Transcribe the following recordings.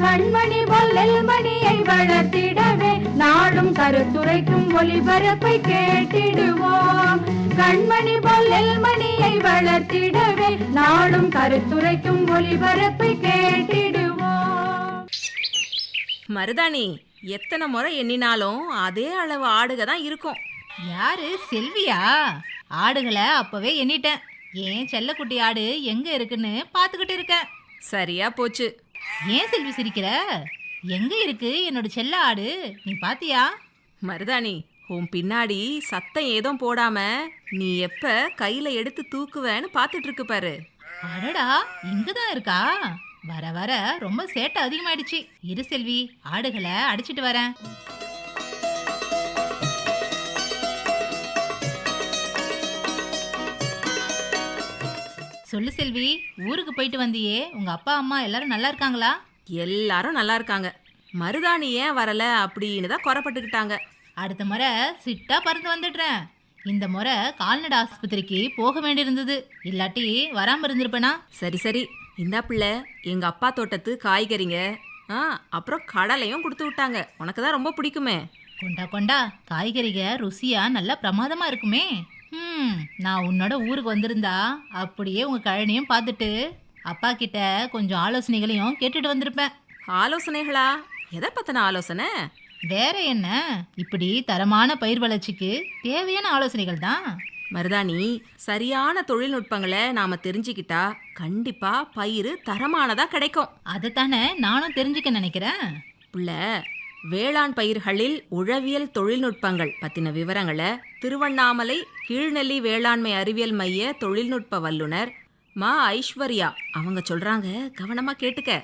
கண்மணி பொல்லல் மணியை வளர்த்திடவே நாடும் கருத்துரைக்கும் ஒளிபரப்பை கேட்டிடுவோம். கண்மணி பொல்லல் மணியை வளர்த்திடவே நாடும் கருத்துரைக்கும் ஒளிபரப்பை கேட்டிடுவோம். மருதாணி எத்தனை முறை எண்ணினாலும் அதே அளவு ஆடுக தான் இருக்கும். யாரு? செல்வியா? ஆடுகளை அப்பவே எண்ணிட்டேன். ஏன் செல்லக்குட்டி ஆடு எங்க இருக்குன்னு பாத்துக்கிட்டு இருக்கேன். சரியா போச்சு. ஏன் செல்வி சிரிக்கிற? எங்க இருக்கு என்னோட செல்ல ஆடு நீ பாத்தியா? மருதாணி உன் பின்னாடி சத்தம் ஏதும் போடாம நீ எப்ப கையில எடுத்து தூக்குவேன்னு பார்த்துட்டு இருக்கு பாரு. அடடா இங்கதான் இருக்கா? வர வர ரொம்ப சேட்டை அதிகமாயிடுச்சு. இரு செல்வி ஆடுகளை அடிச்சிட்டு வரேன். சொல்லு செல்வி ஊருக்கு போயிட்டு வந்தியே உங்க அப்பா அம்மா எல்லாரும் நல்லா இருக்காங்களா? எல்லாரும் நல்லா இருக்காங்க. மருதாணி ஏன் வரல அப்படின்னு தான் குறப்பட்டுக்கிட்டாங்க அடுத்த முறை சிட்டா பறந்து வந்துடுறேன். இந்த முறை கால்நடை ஆஸ்பத்திரிக்கு போக வேண்டியிருந்தது. இல்லாட்டி வராம இருந்திருப்பேனா? சரி சரி. இந்தா பிள்ளை எங்க அப்பா தோட்டத்து காய்கறிங்க ஆ அப்புறம் கடலையும் கொடுத்து விட்டாங்க. உனக்கு தான் ரொம்ப பிடிக்குமே. கொண்டா கொண்டா காய்கறிக ருசியா நல்லா பிரமாதமா இருக்குமே. ம் நான் உன்னோட ஊருக்கு வந்திருந்தா அப்படியே உங்க கழனியும் பார்த்துட்டு அப்பா கிட்ட கொஞ்சம் ஆலோசனைகளையும் கேட்டுட்டு வந்திருப்பேன். ஆலோசனைகளா? எதை பத்தின ஆலோசனை? வேற என்ன? இப்படி தரமான பயிர் வளர்ச்சிக்கு தேவையான ஆலோசனைகள் தான். மருதாணி சரியான தொழில்நுட்பங்களை நாம தெரிஞ்சுக்கிட்டா கண்டிப்பா பயிர் தரமானதா கிடைக்கும். அதைத்தானே நானும் தெரிஞ்சுக்க நினைக்கிறேன். புள்ள வேளாண் பயிர்களில் உழவியல் தொழில்நுட்பங்கள் பத்தின விவரங்களை திருவண்ணாமலை கீழ்நெல்லி வேளாண்மை அறிவியல் மைய தொழில்நுட்ப வல்லுனர் மா ஐஸ்வர்யா அவங்க சொல்றாங்க. கவனமா கேட்டுக்க.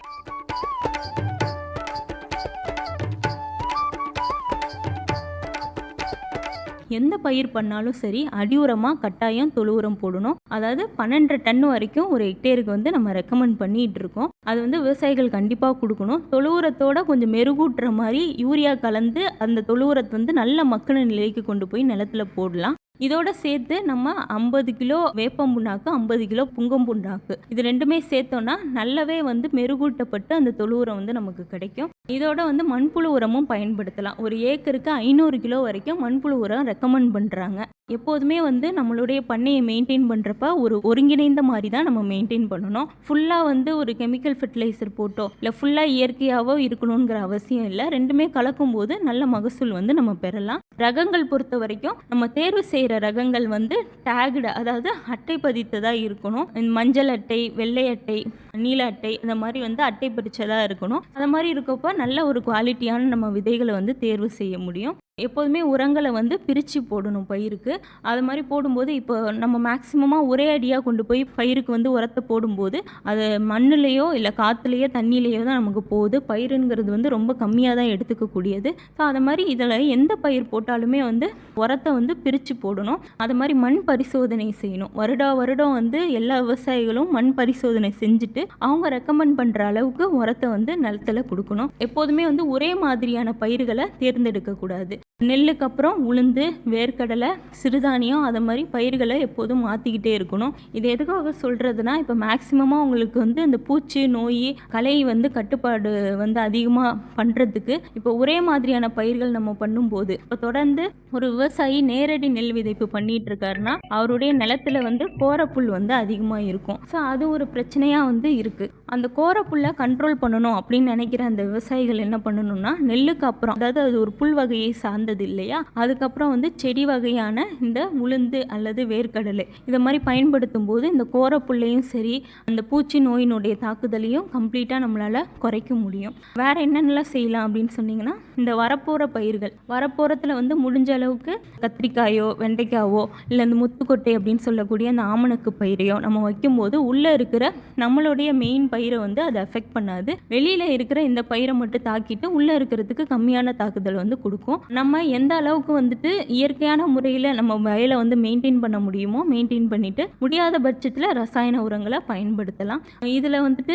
எந்த பயிர் பண்ணாலும் சரி அடி உரமாக கட்டாயம் தொழு உரம் போடணும். அதாவது பன்னெண்டரை டன் வரைக்கும் ஒரு ஹெக்டேருக்கு வந்து நம்ம ரெக்கமெண்ட் பண்ணிட்டு இருக்கோம். அது வந்து விவசாயிகள் கண்டிப்பாக கொடுக்கணும். தொழு உரத்தோட கொஞ்சம் மெருகூட்டுற மாதிரி யூரியா கலந்து அந்த தொழு உரத்தை வந்து நல்ல மக்கின நிலைக்கு கொண்டு போய் நிலத்துல போடலாம். இதோட சேர்த்து நம்ம ஐம்பது கிலோ வேப்பம் புண்ணாக்கு ஐம்பது கிலோ புங்கம் புண்ணாக்கு இது ரெண்டுமே சேர்த்தோன்னா நல்லாவே வந்து மெருகூட்டப்பட்டு அந்த தொழு உரம் வந்து நமக்கு கிடைக்கும். இதோட வந்து மண்புழு உரமும் பயன்படுத்தலாம். ஒரு ஏக்கருக்கு ஐநூறு கிலோ வரைக்கும் மண்புழு உரம் ரெக்கமெண்ட் பண்ணுறாங்க எப்போதுமே வந்து நம்மளுடைய பண்ணையை மெயின்டைன் பண்ணுறப்ப ஒரு ஒருங்கிணைந்த மாதிரி தான் நம்ம மெயின்டைன் பண்ணணும். ஃபுல்லாக வந்து ஒரு கெமிக்கல் ஃபெர்டிலைசர் போட்டோ இல்லை ஃபுல்லாக இயற்கையாகவோ இருக்கணுங்கிற அவசியம் இல்லை. ரெண்டுமே கலக்கும்போது நல்ல மகசூல் வந்து நம்ம பெறலாம். ரகங்கள் பொறுத்த வரைக்கும் நம்ம தேர்வு செய்கிற ரகங்கள் வந்து டேக்டு அதாவது அட்டை பதித்ததாக இருக்கணும். மஞ்சள் அட்டை வெள்ளை அட்டை நீல அட்டை இந்த மாதிரி வந்து அட்டை பிரிச்சதாக இருக்கணும். அந்த மாதிரி இருக்கப்போ நல்ல ஒரு குவாலிட்டியான நம்ம விதைகளை வந்து தேர்வு செய்ய முடியும். எப்போதுமே உரங்களை வந்து பிரித்து போடணும் பயிருக்கு. அது மாதிரி போடும்போது இப்போ நம்ம மேக்ஸிமமாக ஒரே அடியாக கொண்டு போய் பயிருக்கு வந்து உரத்தை போடும்போது அது மண்ணுலேயோ இல்லை காற்றுலையோ தண்ணியிலையோ தான் நமக்கு போகுது. பயிருங்கிறது வந்து ரொம்ப கம்மியாக தான் எடுத்துக்கக்கூடியது. ஸோ அது மாதிரி இதில் எந்த பயிர் போட்டாலுமே வந்து உரத்தை வந்து பிரித்து போடணும். அது மாதிரி மண் பரிசோதனை செய்யணும். வருடா வருடம் வந்து எல்லா விவசாயிகளும் மண் பரிசோதனை செஞ்சுட்டு அவங்க ரெக்கமெண்ட் பண்ணுற அளவுக்கு உரத்தை வந்து நிலத்துல கொடுக்கணும். எப்போதுமே வந்து ஒரே மாதிரியான பயிர்களை தேர்ந்தெடுக்கக்கூடாது. நெல்லுக்கு அப்புறம் உளுந்து வேர்க்கடலை சிறுதானியம் அதை மாதிரி பயிர்களை எப்போதும் மாற்றிக்கிட்டே இருக்கணும். இது எதுக்காக சொல்கிறதுனா இப்போ மேக்சிமமாக உங்களுக்கு வந்து இந்த பூச்சி நோய் கலை வந்து கட்டுப்பாடு வந்து அதிகமாக பண்ணுறதுக்கு இப்போ ஒரே மாதிரியான பயிர்கள் நம்ம பண்ணும்போது இப்போ தொடர்ந்து ஒரு விவசாயி நேரடி நெல் விதைப்பு பண்ணிட்டு இருக்காருன்னா அவருடைய நிலத்துல வந்து கோரப்புல் வந்து அதிகமாக இருக்கும். ஸோ அது ஒரு பிரச்சனையாக வந்து இருக்குது அந்த கோரப்புல்லை கண்ட்ரோல் பண்ணணும் அப்படின்னு நினைக்கிற அந்த விவசாயிகள் என்ன பண்ணணும்னா நெல்லுக்கு அப்புறம் அதாவது அது ஒரு புல் வகையை சார்ந்தது இல்லையா அதுக்கப்புறம் வந்து செடி வகையான இந்த உளுந்து அல்லது வேர்க்கடலை. இதை மாதிரி பயன்படுத்தும் போது இந்த கோரப்புள்ளையும் சரி அந்த பூச்சி நோயினுடைய தாக்குதலையும் கம்ப்ளீட்டாக நம்மளால் குறைக்க முடியும். வேற என்னென்னலாம் செய்யலாம் அப்படின்னு சொன்னீங்கன்னா இந்த வரப்போகிற பயிர்கள். வரப்போகிறத்தில் வந்து முடிஞ்ச அளவுக்கு கத்திரிக்காயோ வெண்டைக்காவோ இல்லை இந்த முத்துக்கொட்டை அப்படின்னு சொல்லக்கூடிய அந்த ஆமணக்கு பயிரையோ நம்ம வைக்கும்போது உள்ளே இருக்கிற நம்மளுடைய மெயின் பயிரை வந்து அதை அஃபெக்ட் பண்ணாது. வெளியில் இருக்கிற இந்த பயிரை மட்டும் தாக்கிட்டு உள்ளே இருக்கிறதுக்கு கம்மியான தாக்குதல் வந்து கொடுக்கும். நம்ம எந்த அளவுக்கு வந்துட்டு இயற்கையான முறையில் நம்ம வயலை வந்து மெயின்டைன் பண்ண முடியுமோ மெயின்டைன் பண்ணிட்டு முடியாத பட்சத்தில் ரசாயன உரங்களை பயன்படுத்தலாம். இதில் வந்துட்டு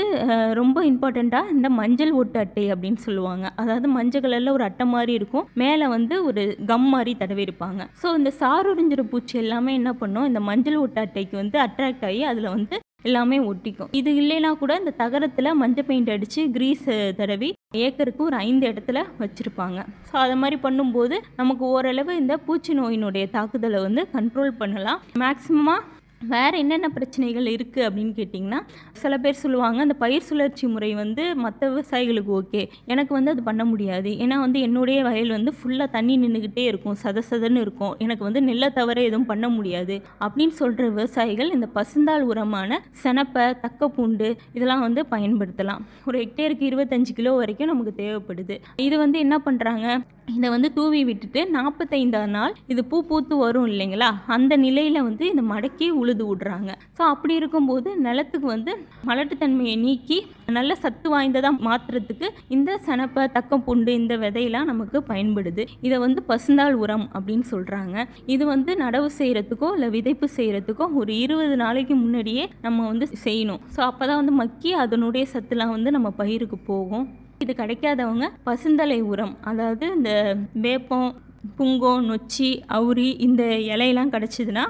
ரொம்ப இம்பார்ட்டண்ட்டாக இந்த மஞ்சள் ஒட்டு அட்டை அப்படின்னு சொல்லுவாங்க. அதாவது மஞ்சள் கலரில் ஒரு அட்டை மாதிரி இருக்கும். மேலே வந்து ஒரு கம் மாதிரி தடவி இருப்பாங்க. ஸோ இந்த சாருறிஞ்சிற பூச்சி எல்லாமே என்ன பண்ணும்? இந்த மஞ்சள் ஒட்டு அட்டைக்கு வந்து அட்ராக்ட் ஆகி அதில் வந்து எல்லாமே ஒட்டிக்கும். இது இல்லைனா கூட இந்த தகரத்தில் மஞ்சள் பெயிண்ட் அடித்து கிரீஸ் தடவி ஏக்கருக்கு ஒரு ஐந்து இடத்துல வச்சுருப்பாங்க. ஸோ அதை மாதிரி பண்ணும்போது நமக்கு ஓரளவு இந்த பூச்சி நோயினுடைய தாக்குதலை வந்து கண்ட்ரோல் பண்ணலாம். மேக்ஸிமமாக வேறு என்னென்ன பிரச்சனைகள் இருக்குது அப்படின்னு கேட்டிங்கன்னா சில பேர் சொல்லுவாங்க அந்த பயிர் சுழற்சி முறை வந்து மற்ற விவசாயிகளுக்கு ஓகே. எனக்கு வந்து அது பண்ண முடியாது. ஏன்னா வந்து என்னுடைய வயல் வந்து ஃபுல்லாக தண்ணி நின்றுக்கிட்டே இருக்கும் சத சதன்னு இருக்கும். எனக்கு வந்து நெல்லை தவிர எதுவும் பண்ண முடியாது அப்படின்னு சொல்கிற விவசாயிகள் இந்த பசுந்தாள் உரமான செனப்பை தக்கப்பூண்டு இதெல்லாம் வந்து பயன்படுத்தலாம். ஒரு ஹெக்டேருக்கு இருபத்தஞ்சு கிலோ வரைக்கும் நமக்கு தேவைப்படுது. இது வந்து என்ன பண்ணுறாங்க இதை வந்து தூவி விட்டுட்டு நாற்பத்தைந்தாம் நாள் இது பூ பூத்து வரும் இல்லைங்களா? அந்த நிலையில் வந்து இந்த மடக்கி உழுது விடுறாங்க. ஸோ அப்படி இருக்கும்போது நிலத்துக்கு வந்து மலட்டுத்தன்மையை நீக்கி நல்ல சத்து வாய்ந்ததாக மாற்றுறதுக்கு இந்த சனப்பை தக்கம் புண்டு இந்த விதையெல்லாம் நமக்கு பயன்படுது. இதை வந்து பசுந்தாள் உரம் அப்படின்னு சொல்கிறாங்க இது வந்து நடவு செய்கிறதுக்கோ இல்லை விதைப்பு செய்கிறதுக்கோ ஒரு இருபது நாளைக்கு முன்னாடியே நம்ம வந்து செய்யணும். ஸோ அப்போ தான் வந்து மக்கி அதனுடைய சத்துலாம் வந்து நம்ம பயிருக்கு போகும். இது கிடைக்காதவங்க பசுந்தலை உரம் அதாவது இந்த வேப்பம் புங்கோ நொச்சி அவுரி இந்த இலையெல்லாம் கிடச்சிதுன்னா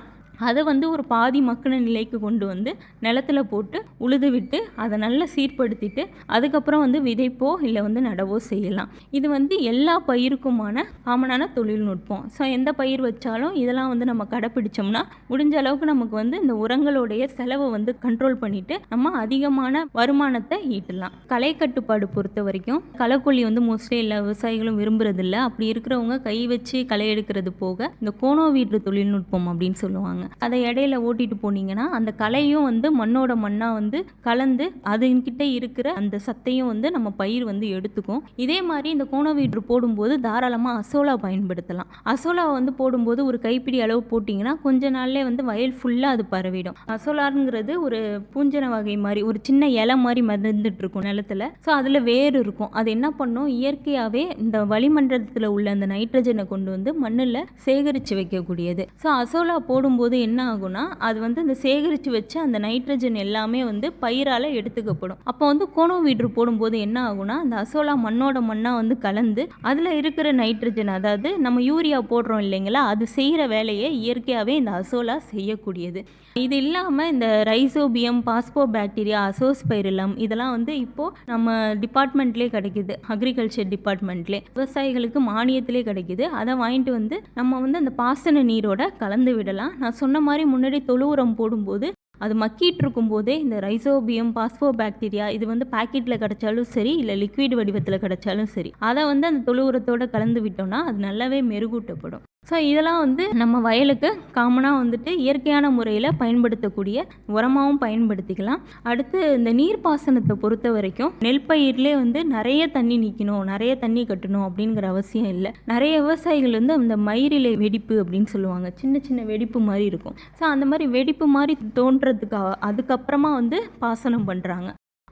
அதை வந்து ஒரு பாதி மக்கின நிலைக்கு கொண்டு வந்து நிலத்துல போட்டு உழுது விட்டு அதை நல்லா சீர்படுத்திட்டு அதுக்கப்புறம் வந்து விதைப்போ இல்லை வந்து நடவோ செய்யலாம். இது வந்து எல்லா பயிருக்குமான காமனான தொழில்நுட்பம். ஸோ எந்த பயிர் வச்சாலும் இதெல்லாம் வந்து நம்ம கடைப்பிடிச்சோம்னா முடிஞ்ச அளவுக்கு நமக்கு வந்து இந்த உரங்களுடைய செலவை வந்து கண்ட்ரோல் பண்ணிட்டு நம்ம அதிகமான வருமானத்தை ஈட்டலாம். களை கட்டுப்பாடு பொறுத்த வரைக்கும் களைக்கொல்லி வந்து மோஸ்ட்லி எல்லா விவசாயிகளும் விரும்புறதில்ல. அப்படி இருக்கிறவங்க கை வச்சு களை எடுக்கிறது போக இந்த கோணோ வீட்டு தொழில்நுட்பம் அப்படின்னு சொல்லுவாங்க. அதை இடையில ஓட்டிட்டு போனீங்கன்னா அந்த களையும் வந்து மண்ணோட மண்ணாக வந்து கலந்து அதுங்கிட்ட இருக்கிற அந்த சத்தையும் வந்து நம்ம பயிர் வந்து எடுத்துக்கும். இதே மாதிரி இந்த கோணோ வீட்டு போடும்போது தாராளமாக அசோலா பயன்படுத்தலாம். அசோலா வந்து போடும்போது ஒரு கைப்பிடி அளவு போட்டிங்கன்னா கொஞ்ச நாள்லேயே வந்து வயல் ஃபுல்லாக அது பரவிடும். அசோலாருங்கிறது ஒரு பூஞ்சன வகை மாதிரி ஒரு சின்ன இலை மாதிரி மிதந்துட்டு இருக்கும் நிலத்துல. ஸோ அதில் வேர் இருக்கும். அது என்ன பண்ணும்? இயற்கையாகவே இந்த வளிமண்டலத்தில் உள்ள அந்த நைட்ரஜனை கொண்டு வந்து மண்ணில் சேகரித்து வைக்கக்கூடியது. ஸோ அசோலா போடும்போது என்ன ஆகும்னா அது வந்து இந்த சேகரித்து வச்ச அந்த நைட்ரஜன் எல்லாமே வந்து பயிரால் எடுத்துக்கப்படும். அப்போ வந்து கோணம் வீடு போடும்போது என்ன ஆகும்னா அந்த அசோலா மண்ணோட மண்ணாக வந்து கலந்து அதில் இருக்கிற நைட்ரஜன் அதாவது நம்ம யூரியா போடுறோம் இல்லைங்களா அது செய்கிற வேலையை இயற்கையாகவே இந்த அசோலா செய்யக்கூடியது. இது இல்லாமல் இந்த ரைசோபியம் பாஸ்போ பாக்டீரியா அசோஸ்பைரிலம் இதெல்லாம் வந்து இப்போது நம்ம டிபார்ட்மெண்ட்லேயே கிடைக்குது. அக்ரிகல்ச்சர் டிபார்ட்மெண்ட்லேயே விவசாயிகளுக்கு மானியத்திலே கிடைக்குது. அதை வாங்கிட்டு வந்து நம்ம வந்து அந்த பாசன நீரோட கலந்து விடலாம். நான் சொன்ன மாதிரி முன்னாடி தொழு உரம் போடும்போது அது மக்கிட்டு இருக்கும்போதே இந்த ரைசோபியம் பாஸ்போ பாக்டீரியா இது வந்து பாக்கெட்டில் கிடைச்சாலும் சரி இல்லை லிக்விட் வடிவத்தில் கிடைச்சாலும் சரி அதை வந்து அந்த தொழு உரத்தோட கலந்து விட்டோம்னா அது நல்லாவே மெருகூட்டப்படும். ஸோ இதெல்லாம் வந்து நம்ம வயலுக்கு காமனாக வந்துட்டு இயற்கையான முறையில் பயன்படுத்தக்கூடிய உரமாகவும் பயன்படுத்திக்கலாம். அடுத்து இந்த நீர்ப்பாசனத்தை பொறுத்த வரைக்கும் நெல் பயிர்லேயே வந்து நிறைய தண்ணி நிற்கணும் நிறைய தண்ணி கட்டணும் அப்படிங்கிற அவசியம் இல்லை. நிறைய விவசாயிகள் வந்து அந்த மயிரிலை வெடிப்பு அப்படின்னு சொல்லுவாங்க. சின்ன சின்ன வெடிப்பு மாதிரி இருக்கும். ஸோ அந்த மாதிரி வெடிப்பு மாதிரி தோன்றதுக்கு அதுக்கப்புறமா வந்து பாசனம் பண்ணுறாங்க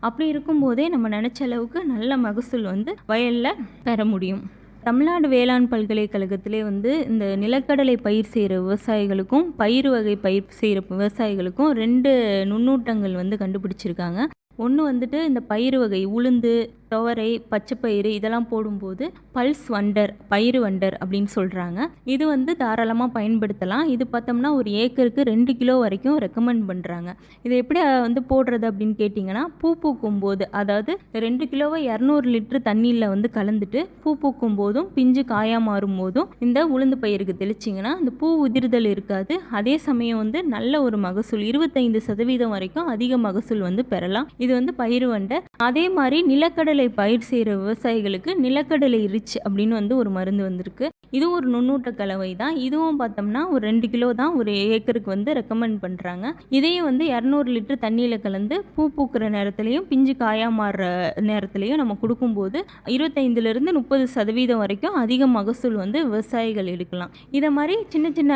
அப்படி இருக்கும்போதே நம்ம நினச்ச அளவுக்கு நல்ல மகசூல் வந்து வயலில் பெற முடியும். தமிழ்நாடு வேளாண் பல்கலைக்கழகத்திலே வந்து இந்த நிலக்கடலை பயிர் செய்கிற விவசாயிகளுக்கும் பயிர் வகை பயிர் செய்கிற விவசாயிகளுக்கும் ரெண்டு நுண்ணூட்டங்கள் வந்து கண்டுபிடிச்சிருக்காங்க. ஒன்று வந்துட்டு இந்த பயிர் வகை உளுந்து துவரை பச்சைப்பயிறு இதெல்லாம் போடும்போது பல்ஸ் வண்டர் பயிறு வண்டர் அப்படின்னு சொல்கிறாங்க இது வந்து தாராளமாக பயன்படுத்தலாம். இது பார்த்தோம்னா ஒரு ஏக்கருக்கு ரெண்டு கிலோ வரைக்கும் ரெக்கமெண்ட் பண்ணுறாங்க இதை எப்படி வந்து போடுறது அப்படின்னு கேட்டிங்கன்னா பூ பூக்கும் போது அதாவது ரெண்டு கிலோவை இரநூறு லிட்டர் தண்ணியில் வந்து கலந்துட்டு பூ பூக்கும் போதும் பிஞ்சு காயாக மாறும் போதும் இந்த உளுந்து பயிருக்கு தெளிச்சிங்கன்னா இந்த பூ உதிர்தல் இருக்காது. அதே சமயம் வந்து நல்ல ஒரு மகசூல் இருபத்தைந்து சதவீதம் வரைக்கும் அதிக மகசூல் வந்து பெறலாம். இது வந்து பயிர் வண்டை அதே மாதிரி நிலக்கடலை பயிர் செய்கிற விவசாயிகளுக்கு நிலக்கடலை ரிச் அப்படின்னு வந்து ஒரு மருந்து வந்திருக்கு. இது ஒரு நுண்ணூட்ட கலவை தான். இதுவும் பார்த்தோம்னா ஒரு ரெண்டு கிலோ தான் ஒரு ஏக்கருக்கு வந்து ரெக்கமெண்ட் பண்ணுறாங்க இதையும் வந்து இரநூறு லிட்டர் தண்ணியில் கலந்து பூ பூக்கிற நேரத்துலையும் பிஞ்சு காயா மாறுற நேரத்துலையும் நம்ம கொடுக்கும்போது இருபத்தைந்துலேருந்து முப்பது சதவீதம் வரைக்கும் அதிக மகசூல் வந்து விவசாயிகள் எடுக்கலாம். இதை மாதிரி சின்ன சின்ன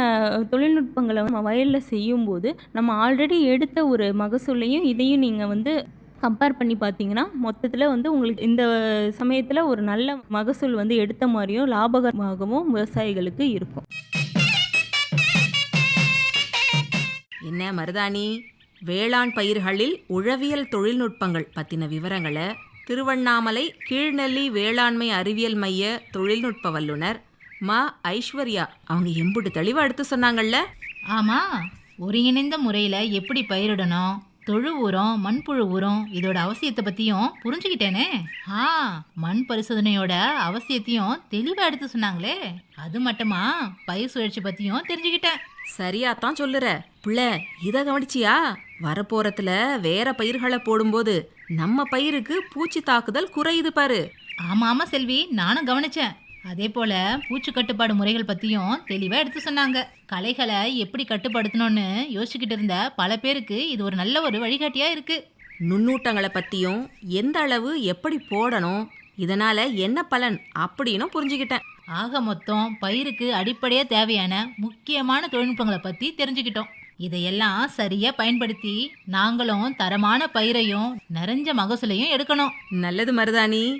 தொழில்நுட்பங்களை நம்ம வயலில் செய்யும்போது நம்ம ஆல்ரெடி எடுத்த ஒரு மகசூலையும் இதையும் நீங்கள் வந்து கம்பேர் பண்ணி பார்த்தீங்கன்னா மொத்தத்தில் வந்து உங்களுக்கு இந்த சமயத்தில் ஒரு நல்ல மகசூல் வந்து எடுத்த மாதிரியும் லாபகரமாகவும் விவசாயிகளுக்கு இருக்கும். என்ன மருதாணி? வேளாண் பயிர்களில் உழவியல் தொழில்நுட்பங்கள் பத்தின விவரங்களை திருவண்ணாமலை கீழ்நெல்லி வேளாண்மை அறிவியல் மைய தொழில்நுட்ப வல்லுனர் மா ஐஸ்வர்யா அவங்க எம்புட்டு தெளிவா எடுத்து சொன்னாங்கல்ல? ஆமா ஒருங்கிணைந்த முறையில எப்படி பயிரிடணும்? தொழு உரம் மண்புழு உரம் இதோட அவசியத்தை பத்தியும் புரிஞ்சுக்கிட்டேனே. ஆ மண் பரிசோதனையோட அவசியத்தையும் தெளிவா எடுத்து சொன்னாங்களே. அது மட்டுமா? பயிர் சுழற்சி பத்தியும் தெரிஞ்சுக்கிட்டேன். சரியா தான் சொல்லுற. புள்ள இத கவனிச்சியா? வரப்போறதுல வேற பயிர்களை போடும்போது நம்ம பயிருக்கு பூச்சி தாக்குதல் குறையுது பாரு. ஆமா ஆமா செல்வி நானும் கவனிச்சேன். அதே போல பூச்சி கட்டுப்பாடு முறைகள் பத்தியும் தெளிவா எடுத்து சொன்னாங்க. களைகளை எப்படி கட்டுப்படுத்தணும்னு யோசிச்சுக்கிட்டு இருந்த பல பேருக்கு இது ஒரு நல்ல ஒரு வழிகாட்டியா இருக்கு. நுண்ணூட்டங்களை பத்தியும் எந்த அளவு எப்படி போடணும் இதனால என்ன பலன் அப்படின்னு புரிஞ்சுக்கிட்டேன். ஆக மொத்தம் பயிருக்கு அடிப்படையா தேவையான முக்கியமான தொழில்நுட்பங்களை பத்தி தெரிஞ்சுக்கிட்டோம். இதையெல்லாம் சரியா பயன்படுத்தி நாங்களும் தரமான பயிரையும் நிறைஞ்ச மகசூலையும் எடுக்கணும். நல்லது மருதாணி.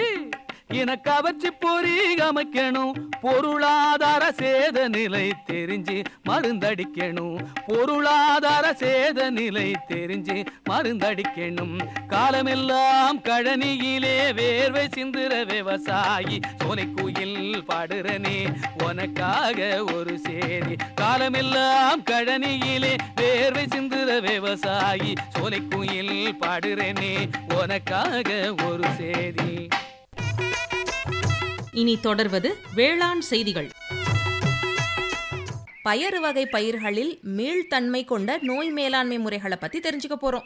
இன கவர்ச்சி பொறி அமைக்கணும் பொருளாதார சேத நிலை தெரிஞ்சு மருந்தடிக்கணும். பொருளாதார சேத நிலை தெரிஞ்சு மருந்தடிக்கணும். காலமெல்லாம் கழனியிலே வேர்வை சிந்துற விவசாயி சோனை குயில் பாடுறனே உனக்காக ஒரு சேதி. காலமெல்லாம் கழனியிலே வேர்வை சிந்துற விவசாயி சோலை குயில் பாடுறனே உனக்காக ஒரு சேதி. இனி தொடர்வது வேளாண் செய்திகள். பயறு வகை பயிர்களில் மீள்தன்மை கொண்ட நோய் மேலாண்மை முறைகளை பத்தி தெரிஞ்சுக்க போறோம்.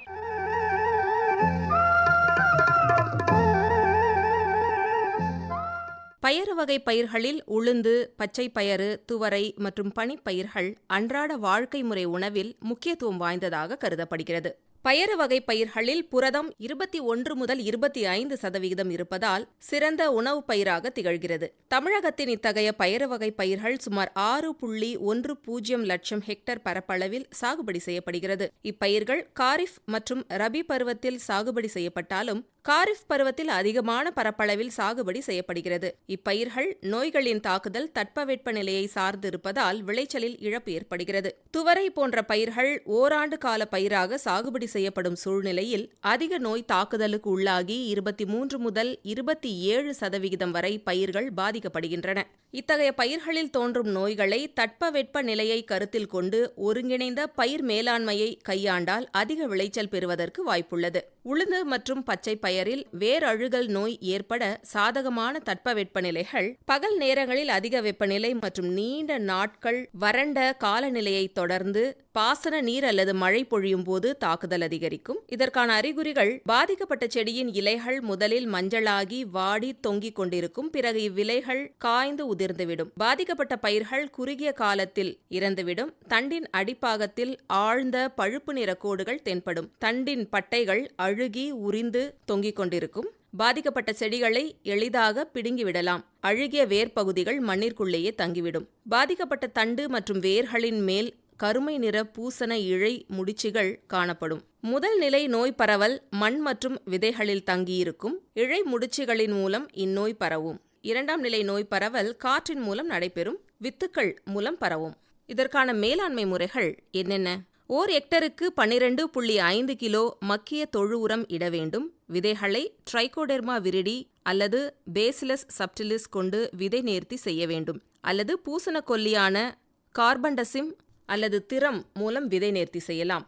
பயறு வகை பயிர்களில் உளுந்து பச்சை பயறு துவரை மற்றும் பனிப்பயிர்கள் அன்றாட வாழ்க்கை முறை உணவில் முக்கியத்துவம் வாய்ந்ததாக கருதப்படுகிறது. பயறு வகை பயிர்களில் புரதம் இருபத்தி ஒன்று முதல் இருபத்தி ஐந்து சதவிகிதம் இருப்பதால் சிறந்த உணவு பயிராக திகழ்கிறது. தமிழகத்தின் இத்தகைய பயறு வகை பயிர்கள் சுமார் ஆறு புள்ளி ஒன்று பூஜ்ஜியம் லட்சம் ஹெக்டர் பரப்பளவில் சாகுபடி செய்யப்படுகிறது. இப்பயிர்கள் காரிஃப் மற்றும் ரபி பருவத்தில் சாகுபடி செய்யப்பட்டாலும் காரிஃப் பருவத்தில் அதிகமான பரப்பளவில் சாகுபடி செய்யப்படுகிறது. இப்பயிர்கள் நோய்களின் தாக்குதல் தட்பவெட்ப நிலையை சார்ந்து இருப்பதால் விளைச்சலில் இழப்பு ஏற்படுகிறது. துவரை போன்ற பயிர்கள் ஓராண்டு கால பயிராக சாகுபடி செய்யப்படும் சூழ்நிலையில் அதிக நோய் தாக்குதலுக்கு உள்ளாகி இருபத்தி மூன்று முதல் இருபத்தி ஏழு சதவிகிதம் வரை பயிர்கள் பாதிக்கப்படுகின்றன. இத்தகைய பயிர்களில் தோன்றும் நோய்களை தட்பவெட்ப நிலையை கருத்தில் கொண்டு ஒருங்கிணைந்த பயிர் மேலாண்மையை கையாண்டால் அதிக விளைச்சல் பெறுவதற்கு வாய்ப்புள்ளது. உளுந்து மற்றும் பச்சை பயரில் வேரழுகல் நோய் ஏற்பட சாதகமான தட்பவெட்ப நிலைகள் பகல் நேரங்களில் அதிக வெப்பநிலை மற்றும் நீண்ட நாட்கள் வறண்ட காலநிலையை தொடர்ந்து பாசன நீர் அல்லது மழை பொழியும் போது தாக்குதல் அதிகரிக்கும். இதற்கான அறிகுறிகள் பாதிக்கப்பட்ட செடியின் இலைகள் முதலில் மஞ்சளாகி வாடி தொங்கிக் கொண்டிருக்கும் பிறகு இவ்விலைகள் காய்ந்து உதிர்ந்துவிடும். பாதிக்கப்பட்ட பயிர்கள் குறுகிய காலத்தில் இறந்துவிடும். தண்டின் அடிப்பாகத்தில் ஆழ்ந்த பழுப்பு நிற கோடுகள் தென்படும். தண்டின் பட்டைகள் அழுகி உறிந்து தொங்கிக் கொண்டிருக்கும். பாதிக்கப்பட்ட செடிகளை எளிதாக பிடுங்கிவிடலாம். அழுகிய வேர் பகுதிகள் மண்ணிற்குள்ளேயே தங்கிவிடும். பாதிக்கப்பட்ட தண்டு மற்றும் வேர்களின் மேல் கருமை நிற பூசண இழை முடிச்சுகள் காணப்படும். முதல் நிலை நோய் பரவல் மண் மற்றும் விதைகளில் தங்கியிருக்கும். இழை முடிச்சுகளின் மூலம் இந்நோய் பரவும். இரண்டாம் நிலை நோய் பரவல் காற்றின் மூலம் நடைபெறும். வித்துக்கள் மூலம் பரவும். இதற்கான மேலாண்மை முறைகள் என்னென்ன? ஓர் ஹெக்டருக்கு பன்னிரண்டு புள்ளி ஐந்து கிலோ மக்கிய தொழு உரம் இட வேண்டும். விதைகளை ட்ரைகோடெர்மா விரிடி அல்லது பேசிலஸ் சப்டிலிஸ் கொண்டு விதை நேர்த்தி செய்ய வேண்டும். அல்லது பூசணக்கொல்லியான கார்பண்டசிம் அல்லது திறம் மூலம் விதை நேர்த்தி செய்யலாம்.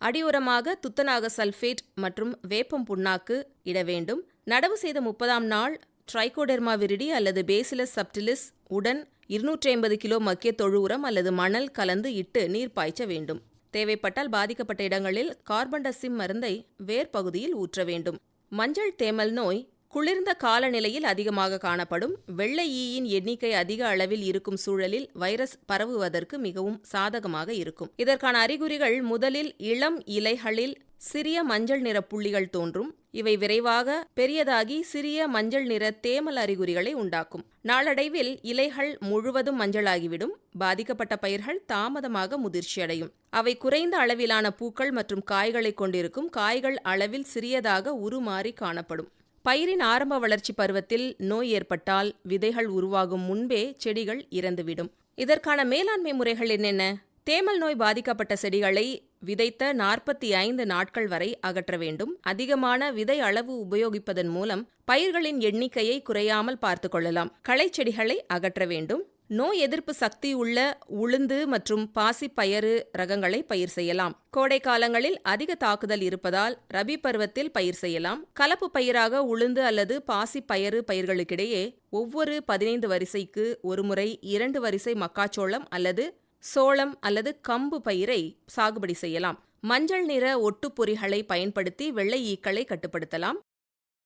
அடியுரமாக துத்தநாக சல்ஃபேட் மற்றும் வேப்பம் புண்ணாக்கு இட வேண்டும். நடவு செய்த முப்பதாம் நாள் ட்ரைகோடெர்மா விரிடி அல்லது பேசிலஸ் சப்டிலிஸ் உடன் இருநூற்றி ஐம்பது கிலோ மக்கிய தொழு உரம் அல்லது மணல் கலந்து இட்டு நீர் பாய்ச்ச வேண்டும். தேவைப்பட்டால் பாதிக்கப்பட்ட இடங்களில் கார்பன்டசிம் மருந்தை வேர் பகுதியில் ஊற்ற வேண்டும். மஞ்சள் தேமல் நோய் குளிர்ந்த காலநிலையில் அதிகமாக காணப்படும் வெள்ளை ஈயின் எண்ணிக்கை அதிக அளவில் இருக்கும் சூழலில் வைரஸ் பரவுவதற்கு மிகவும் சாதகமாக இருக்கும். இதற்கான அறிகுறிகள் முதலில் இளம் இலைகளில் சிறிய மஞ்சள் நிற புள்ளிகள் தோன்றும். இவை விரைவாக பெரியதாகி சிறிய மஞ்சள் நிற தேமல் அறிகுறிகளை உண்டாக்கும். நாளடைவில் இலைகள் முழுவதும் மஞ்சளாகிவிடும். பாதிக்கப்பட்ட பயிர்கள் தாமதமாக முதிர்ச்சியடையும் அவை குறைந்த அளவிலான பூக்கள் மற்றும் காய்களை கொண்டிருக்கும். காய்கள் அளவில் சிறியதாக உருமாறி காணப்படும். பயிரின் ஆரம்ப வளர்ச்சி பருவத்தில் நோய் ஏற்பட்டால் விதைகள் உருவாகும் முன்பே செடிகள் இறந்துவிடும். இதற்கான மேலாண்மை முறைகள் என்னென்ன? தேமல் நோய் பாதிக்கப்பட்ட செடிகளை விதைத்த நாற்பத்தி ஐந்து நாட்கள் வரை அகற்ற வேண்டும். அதிகமான விதை அளவு உபயோகிப்பதன் மூலம் பயிர்களின் எண்ணிக்கையை குறையாமல் பார்த்து கொள்ளலாம். களைச்செடிகளை அகற்ற வேண்டும். நோய் எதிர்ப்பு சக்தி உள்ள உளுந்து மற்றும் பாசி பயறு ரகங்களை பயிர் செய்யலாம். கோடை காலங்களில் அதிக தாக்குதல் இருப்பதால் ரபி பருவத்தில் பயிர் செய்யலாம். கலப்பு பயிராக உளுந்து அல்லது பாசி பயறு பயிர்களுக்கிடையே ஒவ்வொரு பதினைந்து வரிசைக்கு ஒருமுறை இரண்டு வரிசை மக்காச்சோளம் அல்லது சோளம் அல்லது கம்பு பயிரை சாகுபடி செய்யலாம். மஞ்சள் நிற ஒட்டுப்பொறிகளை பயன்படுத்தி வெள்ளை ஈக்களை கட்டுப்படுத்தலாம்.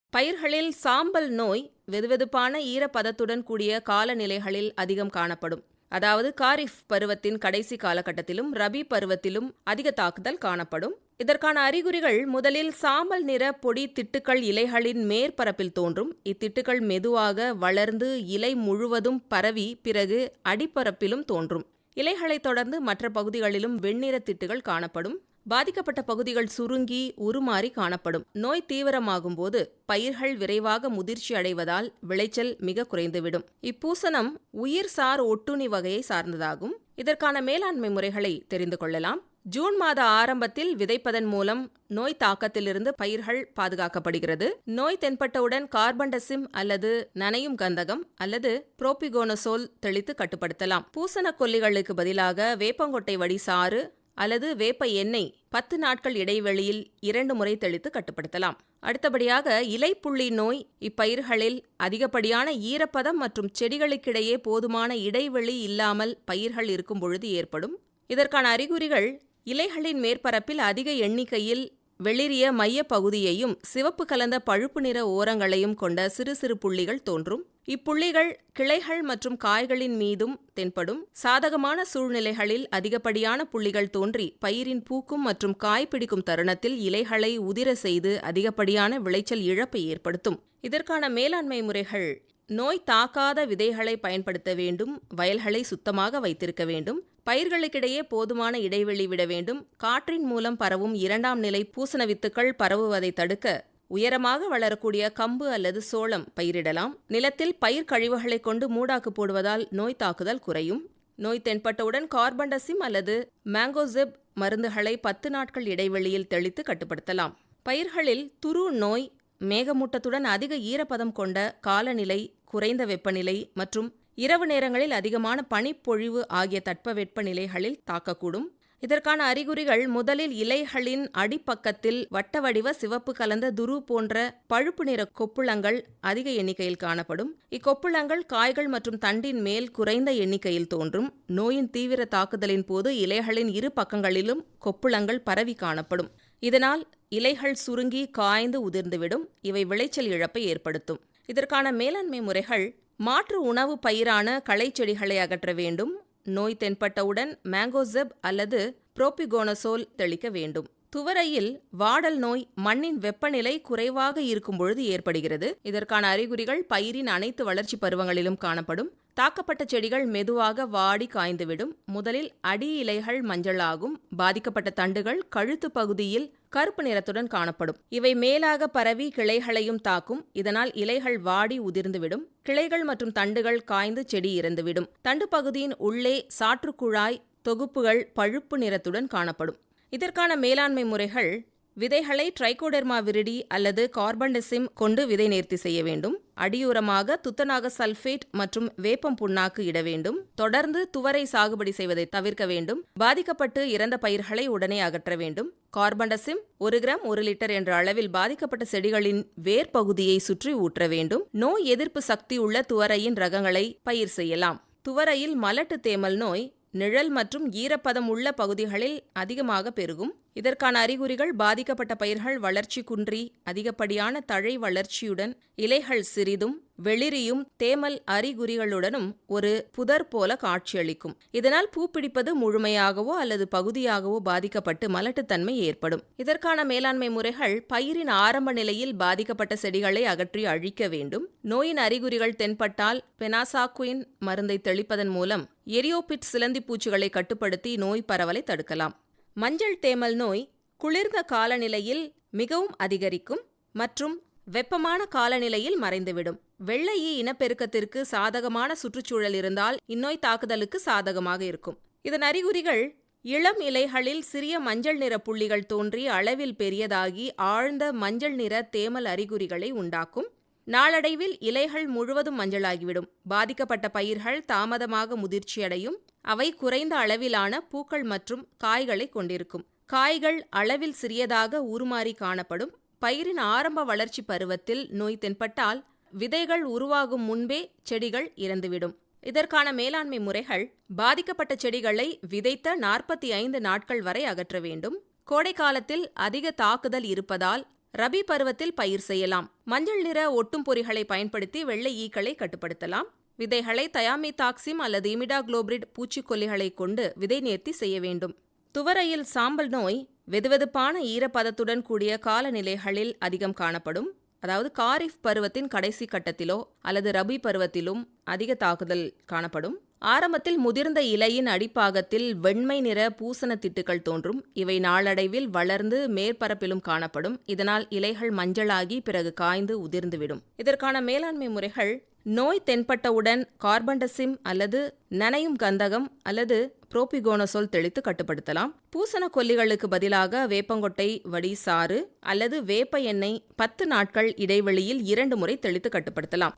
பயிர்களில் சாம்பல் நோய் வெதுவெதுப்பான ஈரப்பதத்துடன் கூடிய காலநிலைகளில் அதிகம் காணப்படும். அதாவது காரிஃப் பருவத்தின் கடைசி காலகட்டத்திலும் ரபி பருவத்திலும் அதிக தாக்குதல் காணப்படும். இதற்கான அறிகுறிகள் முதலில் சாம்பல் நிற பொடி திட்டுக்கள் இலைகளின் மேற்பரப்பில் தோன்றும். இத்திட்டுக்கள் மெதுவாக வளர்ந்து இலை முழுவதும் பரவி பிறகு அடிப்பரப்பிலும் தோன்றும். இலைகளைத் தொடர்ந்து மற்ற பகுதிகளிலும் வெண்ணிற திட்டுகள் காணப்படும். பாதிக்கப்பட்ட பகுதிகள் சுருங்கி உருமாறி காணப்படும். நோய் தீவிரமாகும் போது பயிர்கள் விரைவாக முதிர்ச்சி அடைவதால் விளைச்சல் மிக குறைந்துவிடும். இப்பூசணம் உயிர்சார் ஒட்டுணி வகையை சார்ந்ததாகும். இதற்கான மேலாண்மை முறைகளை தெரிந்து கொள்ளலாம். ஜூன் மாத ஆரம்பத்தில் விதைப்பதன் மூலம் நோய் தாக்கத்திலிருந்து பயிர்கள் பாதுகாக்கப்படுகிறது. நோய் தென்பட்டவுடன் கார்பன்டசிம் அல்லது நனையும் கந்தகம் அல்லது புரோபிகோனசோல் தெளித்து கட்டுப்படுத்தலாம். பூசண கொல்லிகளுக்கு பதிலாக வேப்பங்கொட்டை வடி சாறு அல்லது வேப்ப எண்ணெய் பத்து நாட்கள் இடைவெளியில் இரண்டு முறை தெளித்து கட்டுப்படுத்தலாம். அடுத்தபடியாக இலைப்புள்ளி நோய் இப்பயிர்களில் அதிகப்படியான ஈரப்பதம் மற்றும் செடிகளுக்கிடையே போதுமான இடைவெளி இல்லாமல் பயிர்கள் இருக்கும் பொழுது ஏற்படும். இதற்கான அறிகுறிகள் இலைகளின் மேற்பரப்பில் அதிக எண்ணிக்கையில் வெளிரிய மையப் பகுதியையும் சிவப்பு கலந்த பழுப்பு நிற ஓரங்களையும் கொண்ட சிறு சிறு புள்ளிகள் தோன்றும். இப்புள்ளிகள் கிளைகள் மற்றும் காய்களின் மீதும் தென்படும். சாதகமான சூழ்நிலைகளில் அதிகப்படியான புள்ளிகள் தோன்றி பயிரின் பூக்கும் மற்றும் காய் பிடிக்கும் தருணத்தில் இலைகளை உதிர செய்து அதிகப்படியான விளைச்சல் இழப்பை ஏற்படுத்தும். இதற்கான மேலாண்மை முறைகள் நோய் தாக்காத விதைகளை பயன்படுத்த வேண்டும் வயல்களை சுத்தமாக வைத்திருக்க வேண்டும் பயிர்களுக்கிடையே போதுமான இடைவெளி விட வேண்டும் காற்றின் மூலம் பரவும் இரண்டாம் நிலை பூசண வித்துக்கள் பரவுவதை தடுக்க உயரமாக வளரக்கூடிய கம்பு அல்லது சோளம் பயிரிடலாம். நிலத்தில் பயிர் கழிவுகளை கொண்டு மூடாக்கு போடுவதால் நோய் தாக்குதல் குறையும். நோய் தென்பட்டவுடன் கார்பன்டசிம் அல்லது மேங்கோசிப் மருந்துகளை பத்து நாட்கள் இடைவெளியில் தெளித்து கட்டுப்படுத்தலாம். பயிர்களில் துரு நோய் மேகமூட்டத்துடன் அதிக ஈரப்பதம் கொண்ட காலநிலை குறைந்த வெப்பநிலை மற்றும் இரவு நேரங்களில் அதிகமான பனிப்பொழிவு ஆகிய தட்பவெப்ப நிலைகளில் தாக்கக்கூடும். இதற்கான அறிகுறிகள் முதலில் இலைகளின் அடிப்பக்கத்தில் வட்ட வடிவ சிவப்பு கலந்த துரு போன்ற பழுப்பு நிற கொப்புளங்கள் அதிக எண்ணிக்கையில் காணப்படும். இக்கொப்புளங்கள் காய்கள் மற்றும் தண்டின் மேல் குறைந்த எண்ணிக்கையில் தோன்றும். நோயின் தீவிர தாக்குதலின் போது இலைகளின் இரு பக்கங்களிலும் கொப்புளங்கள் பரவி காணப்படும். இதனால் இலைகள் சுருங்கி காய்ந்து உதிர்ந்துவிடும். இவை விளைச்சல் இழப்பை ஏற்படுத்தும். இதற்கான மேலாண்மை முறைகள் மாற்று உணவு பயிரான களைச்செடிகளை அகற்ற வேண்டும். நோய் தென்பட்டவுடன் மேங்கோசெப் அல்லது புரோபிகோனசோல் தெளிக்க வேண்டும். துவரையில் வாடல் நோய் மண்ணின் வெப்பநிலை குறைவாக இருக்கும் பொழுது ஏற்படுகிறது. இதற்கான அறிகுறிகள் பயிரின் அனைத்து வளர்ச்சி பருவங்களிலும் காணப்படும். தாக்கப்பட்ட செடிகள் மெதுவாக வாடி காய்ந்துவிடும். முதலில் அடி இலைகள் மஞ்சளாகும். பாதிக்கப்பட்ட தண்டுகள் கழுத்து பகுதியில் கருப்பு நிறத்துடன் காணப்படும். இவை மேலாக பரவி கிளைகளையும் தாக்கும். இதனால் இலைகள் வாடி உதிர்ந்துவிடும். கிளைகள் மற்றும் தண்டுகள் காய்ந்து செடி இறந்துவிடும். தண்டு பகுதியின் உள்ளே சாற்றுக்குழாய் தொகுப்புகள் பழுப்பு நிறத்துடன் காணப்படும். இதற்கான மேலாண்மை முறைகள் விதைகளை ட்ரைகோடெர்மா விரிடி அல்லது கார்பன்டெசிம் கொண்டு விதை நேர்த்தி செய்ய வேண்டும். அடியுரமாக துத்தநாக சல்பேட் மற்றும் வேப்பம் புண்ணாக்கு இட வேண்டும். தொடர்ந்து துவரை சாகுபடி செய்வதை தவிர்க்க வேண்டும். பாதிக்கப்பட்டு இறந்த பயிர்களை உடனே அகற்ற வேண்டும். கார்பன்டசிம் ஒரு கிராம் ஒரு லிட்டர் என்ற அளவில் பாதிக்கப்பட்ட செடிகளின் வேர் பகுதியை சுற்றி ஊற்ற வேண்டும். நோய் எதிர்ப்பு சக்தி உள்ள துவரையின் ரகங்களை பயிர் செய்யலாம். துவரையில் மலட்டு தேமல் நோய் நிழல் மற்றும் ஈரப்பதம் உள்ள பகுதிகளில் அதிகமாக பெருகும். இதற்கான அறிகுறிகள் பாதிக்கப்பட்ட பயிர்கள் வளர்ச்சி குன்றி அதிகப்படியான தழை வளர்ச்சியுடன் இலைகள் சிறிதும் வெளிரியும் தேமல் அறிகுறிகளுடனும் ஒரு புதர் போல காட்சியளிக்கும். இதனால் பூப்பிடிப்பது முழுமையாகவோ அல்லது பகுதியாகவோ பாதிக்கப்பட்டு மலட்டுத்தன்மை ஏற்படும். இதற்கான மேலாண்மை முறைகள் பயிரின் ஆரம்ப நிலையில் பாதிக்கப்பட்ட செடிகளை அகற்றி அழிக்க வேண்டும். நோயின் அறிகுறிகள் தென்பட்டால் பெனாசாக்குயின் மருந்தை தெளிப்பதன் மூலம் எரியோபிட் சிலந்தி பூச்சிகளை கட்டுப்படுத்தி நோய் பரவலை தடுக்கலாம். மஞ்சள் தேமல் நோய் குளிர்ந்த காலநிலையில் மிகவும் அதிகரிக்கும் மற்றும் வெப்பமான காலநிலையில் மறைந்துவிடும். வெள்ளை ஈ இனப்பெருக்கத்திற்கு சாதகமான சுற்றுச்சூழல் இருந்தால் இந்நோய் தாக்குதலுக்கு சாதகமாக இருக்கும். இதன் அறிகுறிகள் இளம் இலைகளில் சிறிய மஞ்சள் நிற புள்ளிகள் தோன்றி அளவில் பெரியதாகி ஆழ்ந்த மஞ்சள் நிற தேமல் அறிகுறிகளை உண்டாக்கும். நாளடைவில் இலைகள் முழுவதும் மஞ்சளாகிவிடும். பாதிக்கப்பட்ட பயிர்கள் தாமதமாக முதிர்ச்சியடையும். அவை குறைந்த அளவிலான பூக்கள் மற்றும் காய்களை கொண்டிருக்கும். காய்கள் அளவில் சிறியதாக உருமாறி காணப்படும். பயிரின் ஆரம்ப வளர்ச்சி பருவத்தில் நோய் தென்பட்டால் விதைகள் உருவாகும் முன்பே செடிகள் இறந்துவிடும். இதற்கான மேலாண்மை முறைகள் பாதிக்கப்பட்ட செடிகளை விதைத்த நாற்பத்தி ஐந்து நாட்கள் வரை அகற்ற வேண்டும். கோடை காலத்தில் அதிக தாக்குதல் இருப்பதால் ரபி பருவத்தில் பயிர் செய்யலாம். மஞ்சள் நிற ஒட்டும் பொறிகளை பயன்படுத்தி வெள்ளை ஈக்களை கட்டுப்படுத்தலாம். விதைகளை தயாமிதாக்சிம் அல்லது இமிடாக்ளோபிரிட் பூச்சிக்கொல்லிகளை கொண்டு விதை நேர்த்தி செய்ய வேண்டும். துவரையில் சாம்பல் நோய் வெதுவெதுப்பான ஈரப்பதத்துடன் கூடிய காலநிலைகளில் அதிகம் காணப்படும். அதாவது காரிஃப் பருவத்தின் கடைசி கட்டத்திலோ அல்லது ரபி பருவத்திலும் அதிக தாக்குதல் காணப்படும். ஆரம்பத்தில் முதிர்ந்த இலையின் அடிப்பாகத்தில் வெண்மை நிற பூசண திட்டுகள் தோன்றும். இவை நாளடைவில் வளர்ந்து மேற்பரப்பிலும் காணப்படும். இதனால் இலைகள் மஞ்சளாகி பிறகு காய்ந்து உதிர்ந்துவிடும். இதற்கான மேலாண்மை முறைகள் நோய் தென்பட்டவுடன் கார்பன்டசிம் அல்லது நனையும் கந்தகம் அல்லது புரோபிகோனசோல் தெளித்து கட்டுப்படுத்தலாம். பூசண கொல்லிகளுக்கு பதிலாக வேப்பங்கொட்டை வடி சாறு அல்லது வேப்ப எண்ணெய் பத்து நாட்கள் இடைவெளியில் இரண்டு முறை தெளித்து கட்டுப்படுத்தலாம்.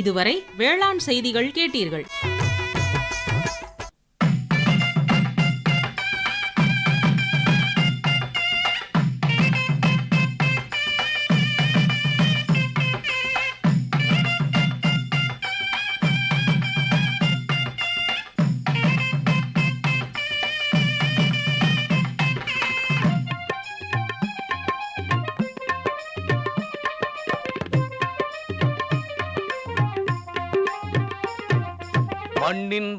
இதுவரை வேளாண் செய்திகள் கேட்டீர்கள்.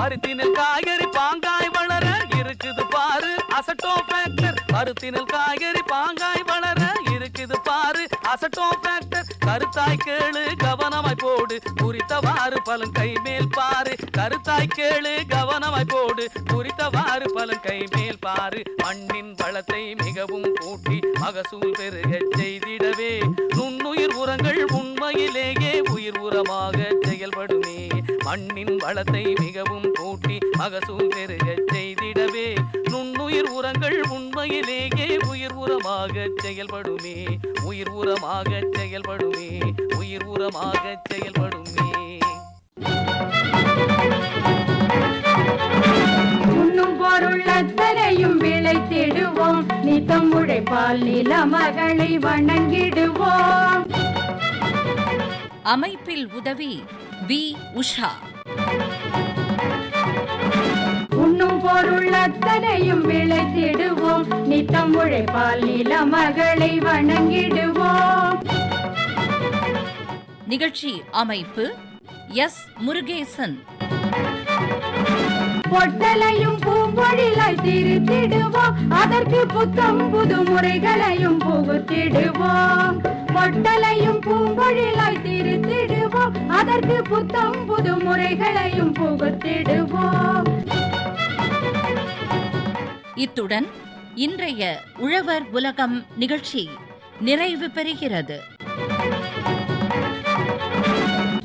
பருத்தினில் காய்கறி பாங்காய் வளர இருக்குது பாரு. அசட்டோ ஃபேக்டர் பருத்தினில் காய்கறி பாங்காய் வளர இருக்குது பாரு. அசட்டோ ஃபேக்டர் கருத்தாய் கேளு கவனமாய் போடு. குறித்தவாறு பலன் கை மேல் பாரு. கருத்தாய் கேளு கவனமாய் போடு. குறித்தவாறு பலன் கை மேல் பாரு. மண்ணின் வளத்தை மிகவும் கூட்டி மகசூல் பெருகச் செய்திடவே. நுண்ணுயிர் உரங்கள் உண்மையிலேயே உயிர் உரமாக செயல்படும். மண்ணின் வளத்தை மிகவும் கூட்டி மகசூல் பெருகச் செய்திடவே. நுண்ணுயிர் உரங்கள் உண்மையிலேயே உயிர் உரமாக செயல்படுமே. உயிர் உரமாக செயல்படுமே. உயிர் உரமாக செயல்படுமே. உண்ணும் பொருள் அத்தனையும் விளைத்திடுவோம். நித்தம் உழைப்பால் நில மகளை வணங்கிடுவோம். அமைப்பில் உதவி வி உஷா. உண்ணும் பொருள் அத்தனையும் விளைத்திடுவோம். நித்தம் உழைப்பால் நில மகளை வணங்கிடுவோம். நிகழ்ச்சி அமைப்பு எஸ் முருகேசன். பொட்டலையும் பூம்பொழிலாய் திருத்திடுவோம் அதற்கு புத்தம் புது முறைகளையும் புகுத்திடுவோம். பொட்டலையும் பூம்பொழிலாய் அதற்கு புத்தம் புது முறைகளையும் புகுத்திடுவோம். இத்துடன் இன்றைய உழவர் உலகம் நிகழ்ச்சி நிறைவு பெறுகிறது.